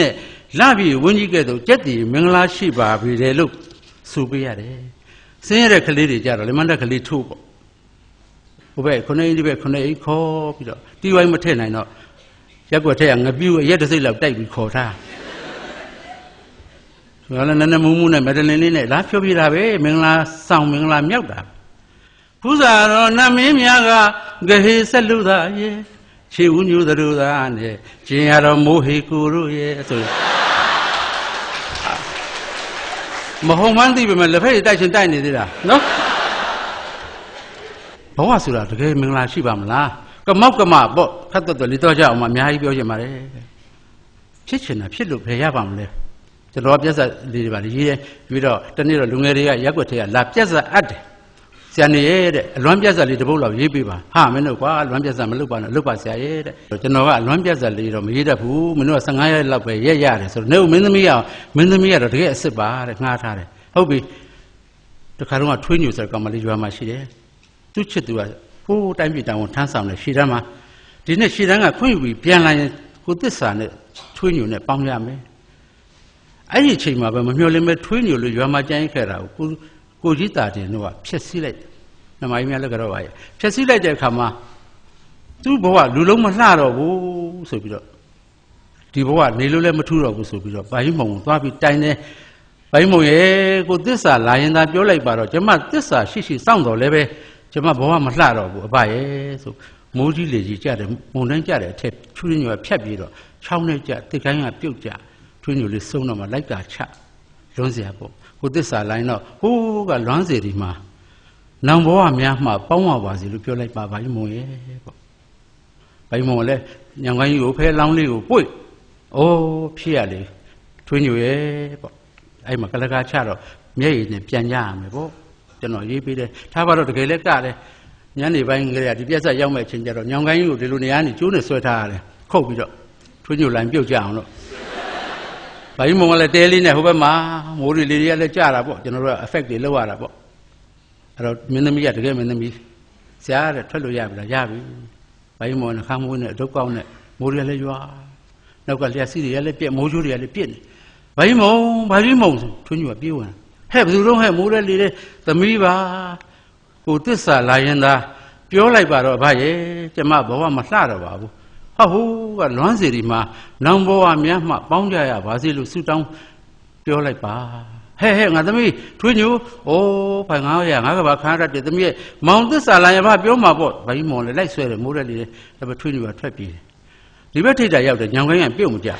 နဲ့လပြီဝင်းကြီးကဲ့သို့ကြက်တီမင်္ဂလာရှိပါပြီလေလို့ဆိုပေးရတယ်ဆင်းရဲတဲ့ကလေးတွေကြတော့လေမန္တကလေးထိုးပေါ့ဟိုဘက်ခုနှစ်အိမ်ဒီဘက်ခုနှစ်အိမ်ခေါ်ပြီးတော့တီဝိုင်းမထည့်နိုင်တော့ရက်ွက်ထက်ကငပြူအရက်တစ်စိတ်လောက်တိုက်ပြီးခေါ်ထားဆိုတော့လည်းနည်းနည်းမူးမူးနဲ့မဒလင်လေးနဲ့လာဖြောပြတာပဲမင်္ဂလာဆောင်မင်္ဂလာမြောက်တာဘုရားတော်နတ်မင်းများကဂဟေဆက်လူသားရဲ့ ခြေဦးညူသတို့သားနဲ့ကျင်ရတော်မိုးဟေကိုတို့ရဲ့ဆိုရင်မဟုတ်မှန်းသိပေမဲ့လက်ဖက်ရတိုက်ရှင်တိုက်နေသေးတာနော်ဘဝဆိုတာတကယ်မင်္ဂလာရှိပါမလားကမောက်ကမပေါ့ခတ်တော့လေးတော့ကြအောင်မအများကြီးပြောချင်ပါတယ်ဖြစ်ချင်တာဖြစ်လို့ဘယ်ရပါမလဲကျွန်တော်ပြဿနာလေးတွေပါလေရေးတယ်ပြီးတော့တနေ့တော့လူငယ်တွေကရက်ွက်ထဲကလာပြဿနာအပ်တယ်ဆ ရာနေရဲ့တဲ့အလွမ်းပြဿနာလေးတစ်ပုတ်လောက်ရေးပေးပါဟာမင်းတို့ကွာအလွမ်းပြဿနာမလုပ်ပါနဲ့လုပ်ပါဆရာရဲ့တဲ့ကျွန်တော်ကအလွမ်းပြဿနာလေးတော့မရေးတတ်ဘူးမင်းတို့က15ရက်လောက်ပဲရက်ရတယ်ဆိုတော့နေဦးမင်းသမီးကမင်းသမီးကတော့တကယ်အစ်စ်ပါတဲ့ငှားထားတယ်ဟုတ်ပြီတခါတော့ထွေးညူဆိုတဲ့ကောင်မလေးရွာမှာရှိတယ်သူ့ချစ်သူကဟိုးတိုင်းပြည်တောင်ထမ်းဆောင်တယ်ရှီတန်းမှာဒီနေ့ရှီတန်းကခွင့်ယူပြီးပြန်လာရင်ကိုသစ္စာနဲ့ထွေးညူနဲ့ပေါင်းရမယ်အဲ့ဒီအချိန်မှာပဲမမျှော်လင့်ပဲထွေးညူလို့ရွာမှာကြိုင်းခဲ့တာကို ကိုကြီးတာတင်တော့ဖျက်ဆီးလိုက်နမကြီးများလည်းကတော့ပါရဲ့ဖျက်ဆီးလိုက်တဲ့အခါမှာသူ့ဘဝလူလုံးမလှတော့ဘူးဆိုပြီးတော့ဒီဘဝနေလို့လည်းမထူတော့ဘူးဆိုပြီးတော့ဘာကြီးမုံသွားပြီးတိုင်တယ်ဘိုင်းမုံရဲ့ကိုသစ္စာလာရင်သာပြောလိုက်ပါတော့ကျမသစ္စာရှိရှိစောင့်တော်လည်းပဲကျမဘဝမလှတော့ဘူးအဘရဲ့ဆိုမိုးကြီးလေကြီးကြတယ်မုန်တိုင်းကြတယ်အထက်ချူရင်းညွယ်ဖြတ်ပြီးတော့ချောင်းနဲ့ကြတစ်ကိုင်းကပြုတ်ကြထွင်းညွယ်လေးစုံတော့မှလိုက်တာချလွန်းเสียပေါ့ ကိုသစ္စာလိုင်းတော့ဟိုးကလွမ်းစေဒီမှာနောင်ဘဝများမှပေါင်းပါပါစေလို့ပြောလိုက်ပါဘိုင်းမုံရဲ့ပေါ့ဘိုင်းမုံလည်းညံကိုင်းကြီးကိုဖဲလောင်းလေးကိုပွိတ်အိုးဖြစ်ရလေထွင်းညွယ်ရဲ့ပေါ့အဲ့မှာကလကားချတော့မျက်ရည်နဲ့ပြန်ကြရမယ်ပေါ့ကျွန်တော်ရေးပေးတယ်ထားပါတော့တကယ်လည်းကတယ်ညနေပိုင်းကလေးကဒီပြက်ဆက်ရောက်မဲ့အချိန်ကျတော့ညောင်ကိုင်းကြီးကိုဒီလိုနေရာနေကျိုးနဲ့ဆွဲထားရတယ်ခုတ်ပြီးတော့ထွေးညိုလိုင်းပြုတ်ကြအောင်လို့ ဘာကြီးမုံကလည်းတဲလေးနဲ့ဟိုဘက်မှာမိုးတွေလေးတွေကလည်းကြတာပေါ့ကျွန်တော်တို့က effect တွေလောက်ရတာပေါ့အဲ့တော့မင်းသမီးကတကယ်မင်းသမီးဆရာကထွက်လို့ရပြီလားရပြီဘာကြီးမုံကခါမိုးနဲ့အဒုတ်ကောင်းနဲ့မိုးတွေလည်းရွာနောက်ကလျှက်စီးတွေလည်းပြက်မိုးချိုးတွေလည်းပြက်နေဘာကြီးမုံဘာကြီးမုံဆိုထွေးညိုကပြေးဝင်ဟဲ့ဘယ်သူတော့ဟဲ့မိုးတဲ့လေတဲ့သမီးပါကိုတစ္ဆာလာရင်သာပြောလိုက်ပါတော့အဘရဲ့ကျမဘဝမလှတော့ပါဘူး ဟာဟိုးကလွမ်းစီဒီမှာနောင်ဘဝများမှပေါင်းကြရပါစေလို့ဆုတောင်းပြောလိုက်ပါဟဲ့ဟဲ့ငါသမီးထွေးညိုအိုးဖိုင်ငါရငါကဘာခါရတဲ့သမီးရဲ့မောင်သစ္စာလာရင်ဘာပြောမှာပေါ့ဘာကြီးမောင်လည်းလိုက်ဆွဲတယ်မိုးတဲ့လေဒါပေမဲ့ထွေးညိုကထွက်ပြေးတယ်ဒီဘက်ထိတ်တာရောက်တယ်ညောင်ကိုင်းကပြုတ်မကြ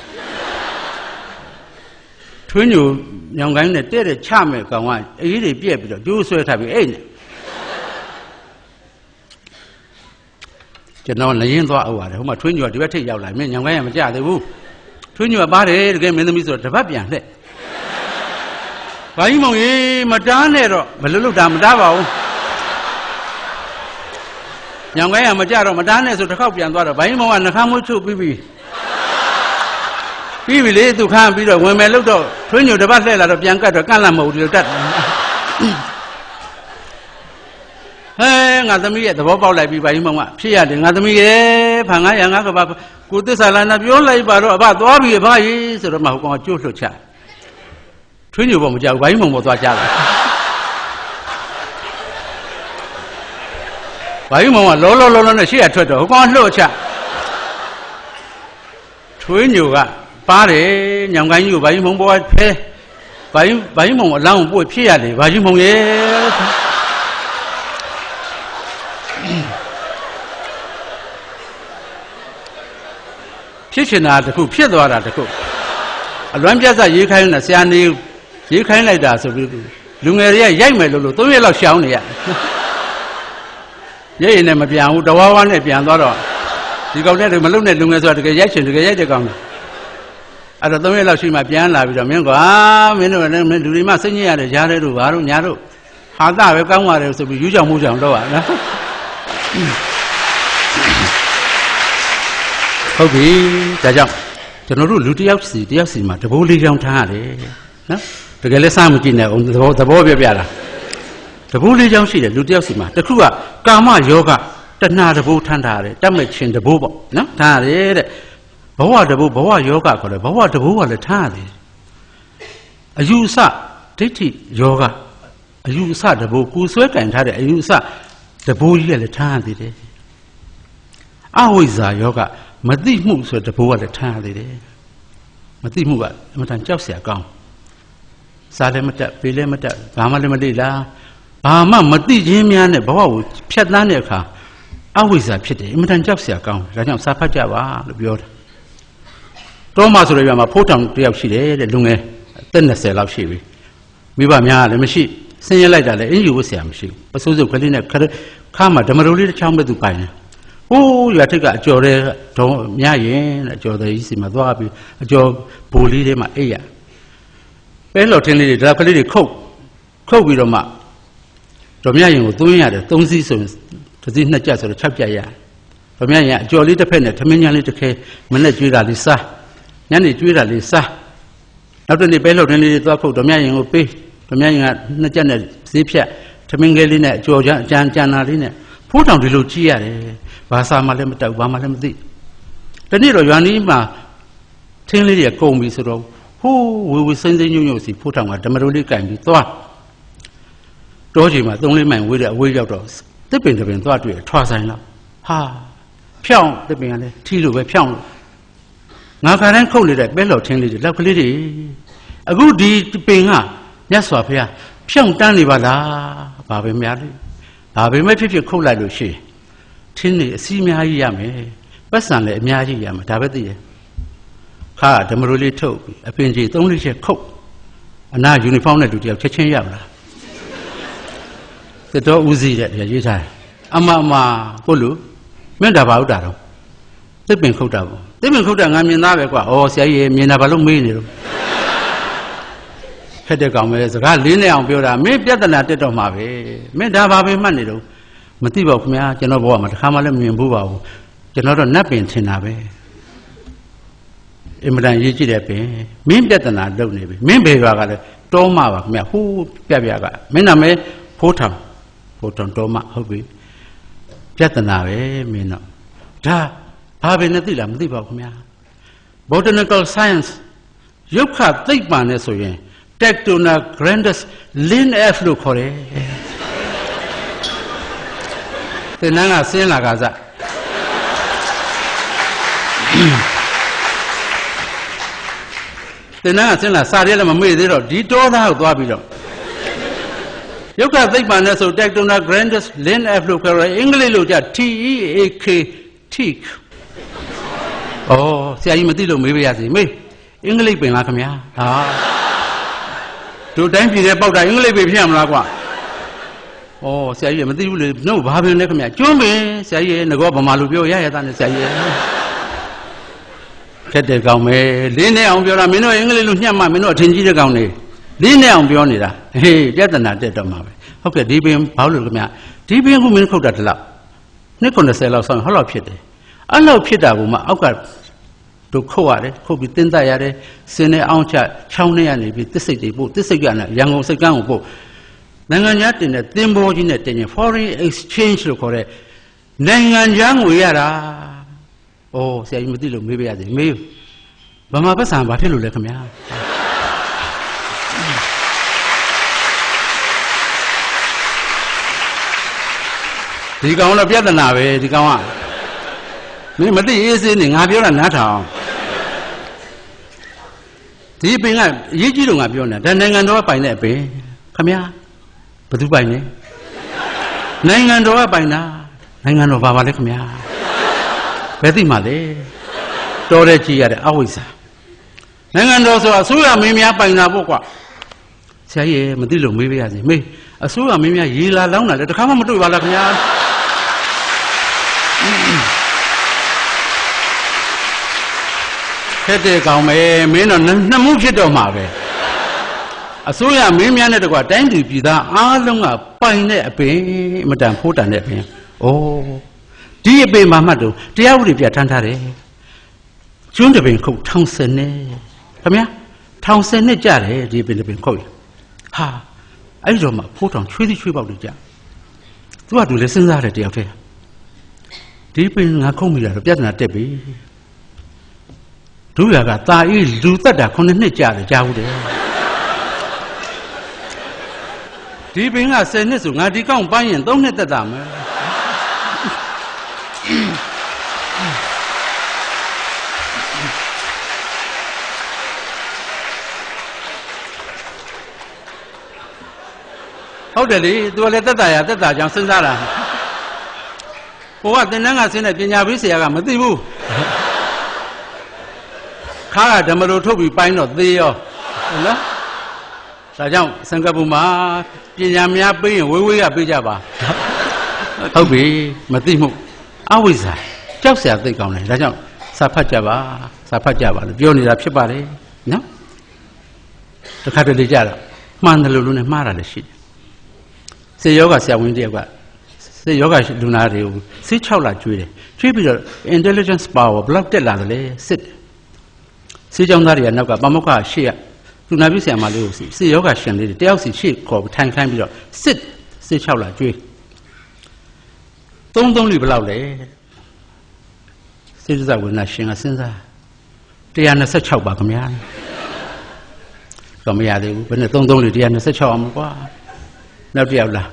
ထွေးညိုညောင်ကိုင်းနဲ့တဲ့တဲ့ချမဲ့ကောင်ကအေးတွေပြက်ပြီးတော့ကျိုးဆွဲထားပြီးအဲ့နဲ့ ကျွန်တော်လည်းရင်သွားအောက်ရတယ်ဟိုမှာထွေးညိုကဒီဘက်ထိတ်ရောက်လာမင်းညောင်ကိုင်းကမကြသေးဘူးထွေးညိုကပါတယ်တကယ်မင်းသမီးဆိုတော့တပတ်ပြန်လှည့်ဘာကြီးမောင်ရေမတားနဲ့တော့ဘယ်လိုလုပ်တာမတားပါဘူးညောင်ကိုင်းကမကြတော့မတားနဲ့ဆိုတစ်ခေါက်ပြန်သွားတော့ဘာကြီးမောင်ကနှခမ်းမွှချုပ်ပြီးပြီပြီးပြီလေသူခမ်းပြီးတော့ဝင်မယ်လို့တော့ထွေးညိုတပတ်လှည့်လာတော့ပြန်ကတ်တော့ကန့်လန့်မဟုတ်ဒီလိုတတ်တယ်ဟဲ ငါသမီးရဲ့သဘောပေါက်လိုက်ပြီဘာကြီးမောင်ကဖြစ်ရတယ်ငါသမီးရဲ့ဖန်ငါရငါကဘာကိုသစ္စာလာနာပြောလိုက်ပါတော့အဘသွားပြီအဘကြီးဆိုတော့မှဟိုကောင်ကကြိုးလှုပ်ချထွေးညိုပေါ်မကြောက်ဘာကြီးမောင်ပေါ်သွားကြတာဘာကြီးမောင်ကလောလောလောလောနဲ့ရှေ့ကထွက်တော့ဟိုကောင်ကလှုပ်ချထွေးညိုကပါတယ်ညောင်ကိုင်းကြီးကိုဘာကြီးမုံပေါ်ဖဲဘာကြီးဘာကြီးမုံအလောင်းကိုပွေဖြစ်ရတယ်ဘာကြီးမုံရဲ့ ဖြစ်ချင်တာတခုဖြစ်သွားတာတခုအလွမ်းပြတ်စရေးခိုင်းတာဆရာနေရေးခိုင်းလိုက်တာဆိုပြီးလူငယ်တွေကရိုက်မယ်လို့လို့၃ရက်လောက်ရှောင်းနေရရဲရင်နဲ့မပြန်ဘူးတဝါဝါနဲ့ပြန်သွားတော့ဒီကောင်နဲ့မလုံနဲ့လူငယ်ဆိုတာတကယ်ရိုက်ချင်တကယ်ရိုက်တဲ့ကောင်တယ်အဲ့တော့၃ရက်လောက်ရှိမှပြန်လာပြီးတော့မင်းကွာမင်းတို့လည်းမင်းလူတွေမှစိတ်ညစ်ရတယ်ရားတဲ့တို့ဘာတို့ညာတို့ဟာတာပဲကောင်းပါတယ်ဆိုပြီးယူကြောင်မှုကြောင်တော့ရနော် ဟုတ်ပြီဒါကြောင့်ကျွန်တော်တို့လူတယောက်စီတယောက်စီမှာတဘိုးလေးချောင်းထားရတယ်နော်တကယ်လဲစားမကြည့်နဲ့အောင်သဘောသဘောပြပြတာတဘိုးလေးချောင်းရှိတယ်လူတယောက်စီမှာတစ်ခုကကာမယောဂတဏှာတဘိုးထမ်းထားရတယ်တတ်မဲ့ခြင်းတဘိုးပေါ့နော်ထားရတယ်တဲ့ဘဝတဘိုးဘဝယောဂခေါ်တယ်ဘဝတဘိုးကလည်းထားရတယ်အယူအဆဒိဋ္ဌိယောဂအယူအဆတဘိုးကိုယ်ဆွဲကင်ထားတဲ့အယူအဆတဘိုးကြီးကလည်းထားရသေးတယ်အဝိဇ္ဇာယောဂ မသိမှုဆိုတဲ့ဘိုးကလည်းထားရသေးတယ်မသိမှုကအမှန်တန်ကြောက်စရာကောင်းစားလည်းမတက်ပေးလည်းမတက်ဘာမှလည်းမလေ့လာဘာမှမသိခြင်းများနဲ့ဘဝကိုဖြတ်သန်းတဲ့အခါအဝိဇ္ဇာဖြစ်တယ်အမှန်တန်ကြောက်စရာကောင်းဒါကြောင့်စာဖတ်ကြပါလို့ပြောတာတော့မှဆိုတော့ပြမှာဖိုးတောင်တယောက်ရှိတယ်တဲ့လူငယ်အသက်20လောက်ရှိပြီမိဘများလည်းမရှိဆင်းရဲလိုက်တာလည်းအင်ယူဖို့ဆရာမရှိဘူးပစိုးစုပ်ကလေးနဲ့ခါမှဓမ္မရိုလေးတစ်ချောင်းပဲသူပိုင်တယ် ဟိုးရွာထက်ကအကျော်တဲ့ဒုံမြရင်တဲ့အကျော်တဲ့ကြီးစီမှာသွားပြီးအကျော်ဘူလေးထဲမှာအိပ်ရပဲလော်ထင်းလေးတွေဒါကလေးတွေခုတ်ခုတ်ပြီးတော့မှတော်မြရင်ကိုသွင်းရတယ်သုံးစီးဆိုရင်တစ်စီးနှစ်ကြဆိုတော့၆ကြရတယ်တော်မြရင်အကျော်လေးတစ်ဖက်နဲ့ထမင်းညာလေးတစ်ခဲမနဲ့ကျွေးတာလေးစားညနေကျွေးတာလေးစားနောက်တစ်နေ့ပဲလော်ထင်းလေးတွေသွားခုတ်တော်မြရင်ကိုပေးတော်မြရင်ကနှစ်ကြက်နဲ့ဈေးဖြတ်ထမင်းကလေးနဲ့အကျော်ကြအကြံကြံနာလေးနဲ့ ဖိုးတောင်ဒီလိုကြည့်ရတယ်ဘာသာမှလည်းမတောက်ဘာမှလည်းမသိဒီနေ့တော့ရွာနီးမှာထင်းလေးတွေကုန်ပြီဆိုတော့ဟိုးဝေဝေစိမ့်စိမ့်ညွန့်ညွန့်စီဖိုးတောင်ကဓမ္မရိုးလေးကင်ပြီးသွားတောချိန်မှာသုံးလေးမိုင်ဝေးတဲ့အဝေးရောက်တော့တစ်ပင်တစ်ပင်သွားတွေ့ထွာဆိုင်လောက်ဟာဖြောင်းတစ်ပင်ကလည်းထီလိုပဲဖြောင်းလို့ငါခါတိုင်းခုတ်နေတဲ့ပဲလော်ထင်းလေးတွေလောက်ကလေးတွေအခုဒီပင်ကမြတ်စွာဘုရားဖြောင်းတန်းနေပါလားဘာပဲများလဲ ဘာပဲမဖြစ်ဖြစ်ခုတ်လိုက်လို့ရှိရင်ထင်းနေအစီအများကြီးရမယ်ပတ်စံလည်းအများကြီးရမယ်ဒါပဲသိတယ်ခါဓမ္မရိုးလေးထုတ်ပြီးအပင်ကြီးသုံးလေးချက်ခုတ်အနာယူနီဖောင်းနဲ့တူတယောက်ချက်ချင်းရမလားသတော်ဦးစီးတဲ့ရေးထားတယ်အမအမဟုတ်လို့မင်းဒါဘာဟုတ်တာတော့သစ်ပင်ခုတ်တာပေါ့သစ်ပင်ခုတ်တာငါမြင်သားပဲကွာဩဆရာကြီးမြင်တာဘာလို့မေးနေတော့ ဖက်တဲ့ကောင်ပဲစကားလေးနဲ့အောင်ပြောတာမင်းပြဿနာတက်တော့မှာပဲမင်းဒါဘာပဲမှတ်နေတော့မသိပါဘူးခင်ဗျာကျွန်တော်ဘဝမှာတစ်ခါမှလည်းမမြင်ဘူးပါဘူးကျွန်တော်တော့နတ်ပင်ထင်တာပဲအင်မတန်ရေးကြည့်တဲ့ပင်မင်းပြဿနာလုပ်နေပြီမင်းဘေရွာကလည်းတောမပါခင်ဗျာဟိုးပြပြကမင်းနာမည်ဖိုးထောင်ဖိုးထောင်တောမဟုတ်ပြီပြဿနာပဲမင်းတော့ဒါဘာပဲနဲ့သိလားမသိပါဘူးခင်ဗျာ botanical science ရုပ်ခသိပ္ပံနဲ့ဆိုရင် Tectona grandis lin f လို့ခေါ်တယ်သင်္นานကဆင်းလာကစားသင်္นานကဆင်းလာစာရဲလည်းမမေ့သေးတော့ဒီတောသားကိုသွားပြီးတော့ယုတ်ကသိပ္ပံနဲ့ဆို Tectona grandis lin f လို့ခေါ်တယ်အင်္ဂလိပ်လိုကြ T E A K teak ဩဆရာကြီးမသိလို့မေးပါရစေမေးအင်္ဂလိပ်ပင်လားခင်ဗျာဟာ တို့တိုင်းပြည်ထဲပေါက်တာအင်္ဂလိပ်ပင်ဖြစ်ရမလားကွာဩဆရာကြီးမသိဘူးလေနှုတ်ဘာပင်လဲခင်ဗျာကျွန်းပင်ဆရာကြီးငကောဗမာလူပြောရရတာနဲ့ဆရာကြီးခက်တဲ့ကောင်ပဲလင်းနေအောင်ပြောတာမင်းတို့အင်္ဂလိပ်လိုညှက်မှမင်းတို့အထင်ကြီးတဲ့ကောင်နေလင်းနေအောင်ပြောနေတာဟေးပြဿနာတက်တော့မှာပဲဟုတ်ကဲ့ဒီပင်ဘာလို့လဲခင်ဗျာဒီပင်ကမင်းခုတ်တာတလောက်နှစ်90လောက်ဆောင်းဟောလောက်ဖြစ်တယ်အဲ့လောက်ဖြစ်တာကမှအောက်က တို့ခုတ်ရတယ်ခုတ်ပြီးတင်းတက်ရတယ်စင်းနဲ့အောင်ချချောင်းနဲ့ရနေပြီးတစ်စိတ်တွေပို့တစ်စိတ်ကနဲ့ရန်ကုန်စိတ်ကန်းကိုပို့နိုင်ငံခြားတင်တဲ့သင်္ဘောကြီးနဲ့တင်ရင် foreign exchange လို့ခေါ်တဲ့နိုင်ငံခြားငွေရတာ။အိုးဆရာကြီးမသိလို့မေးပြရသေးမေးဗမာပတ်စံဘာဖြစ်လို့လဲခင်ဗျာ။ဒီကောင်တော့ပြဿနာပဲဒီကောင်က မင်းမသိအေးစေးနေငါပြောတာနားထောင်ဒီပင်ကအရေးကြီးတော့ငါပြောနေတာဒါနိုင်ငံတော်ကပိုင်တဲ့အပင်ခမညာဘယ်သူပိုင်လဲနိုင်ငံတော်ကပိုင်တာနိုင်ငံတော်ဘာပါလဲခမညာဘယ်သိမှလဲတော်တဲ့ကြည်ရတဲ့အဝိဇ္ဇာနိုင်ငံတော်ဆိုတာအစိုးရမင်းများပိုင်တာပေါ့ကွာဆရာကြီးမသိလို့မေးပေးရစီမေးအစိုးရမင်းများရေလာလောင်းတာလေတခါမှမတွေ့ပါလားခင်ဗျာ ခက်တဲ့ကောင်ပဲမင်းတော့နှစ်မှုဖြစ်တော့မှာပဲအစိုးရမင်းများနဲ့တကွာတိုင်းသူပြည်သားအားလုံးကပိုင်တဲ့အပင်မတန်ဖိုးတန်တဲ့အပင်။အိုးဒီအပင်မှာမှတ်တော့တရားဥပဒေပြဋ္ဌာန်းထားတယ်။ကျွန်းတပင်ခုတ်ထောင်စနဲ့ခင်ဗျာထောင်စနဲ့ကြတယ်ဒီပင်တပင်ခုတ်။ဟာအဲ့ဒီတော့မှဖိုးထောင်ချွေးသည်ချွေးပေါက်တွေကြ။သူကသူလည်းစဉ်းစားတယ်တယောက်တည်း။ဒီပင်ငါခုတ်မိတာတော့ပြဿနာတက်ပြီ။ ဒ ဒုရကตาဤလူတက်တာခုနှစ်နှစ်ကြာတယ်ကြားဘူးတယ်ဒီပင်က10နှစ်ဆိုငါဒီကောင်းပန်းရင်3နှစ်တက်တာမယ်ဟုတ်တယ်လေသူကလည်းတက်တာရတက်တာကြောင့်စဉ်းစားတာဟိုကသင်္นานကဆင်းတဲ့ပညာပေးဆရာကမသိဘူး ခါကဓမ္မလိုထုတ်ပြီးပိုင်းတော့သေရောနော်ဒါကြောင့်စင်ကာပူမှာပညာများပေးရင်ဝေးဝေးကပေးကြပါဟုတ်ပြီမသိမှုအဝိဇ္ဇာကြောက်စရာသိကောင်းတယ်ဒါကြောင့်စာဖတ်ကြပါစာဖတ်ကြပါလို့ပြောနေတာဖြစ်ပါတယ်နော်တခါတလေကြတော့မှန်တယ်လို့လို့နဲ့မှားတာလည်းရှိတယ်စေယောဂဆရာဝန်တယောက်ကစေယောဂလူနာတွေကိုစေး6လကျွေးတယ်ကျွေးပြီးတော့ intelligence power ဘလောက်တက်လာတယ်လဲစစ်တယ် စေကြောင်းသားတွေကနောက်ကပမောက္ခရှေ့ကလူနာပြုဆရာမလေးကိုစီစေယောဂရှင်လေးတွေတယောက်စီရှေ့ခေါ်ထိုင်ခိုင်းပြီးတော့စစ်စိတ်6လကျွေးသုံးသုံးလီဘယ်လောက်လဲစေတဇဝိနာရှင်ကစဉ်းစား126ပါခင်ဗျာတော့မရသေးဘူးဘယ်နဲ့33လီ126အောင်ကွာနောက်တစ်ယောက်လား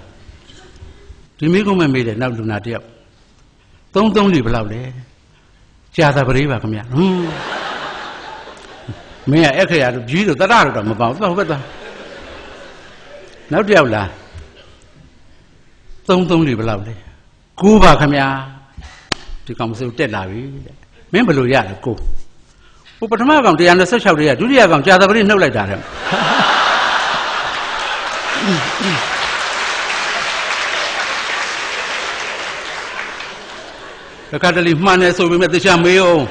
ဒီမိကုံးမမေးတယ်နောက်လူနာတစ်ယောက်33လီဘယ်လောက်လဲကြာသာပရိပါခင်ဗျာဟွန်း မင်းကအခရာတို့ကြီးတို့တရတို့တော့မပေါဘူးဟုတ်ပဲသားနောက်တစ်ယောက်လား33လီဘယ်လောက်လဲ9ပါခင်ဗျာဒီကောင်မစိုးတက်လာပြီတဲ့မင်းဘယ်လိုရလဲကိုဟိုပထမကောင်126လေးကဒုတိယကောင်ကြာသာပရိနှုတ်လိုက်တာတဲ့တခါတလေမှန်တယ်ဆိုပေမဲ့တခြားမေးအောင်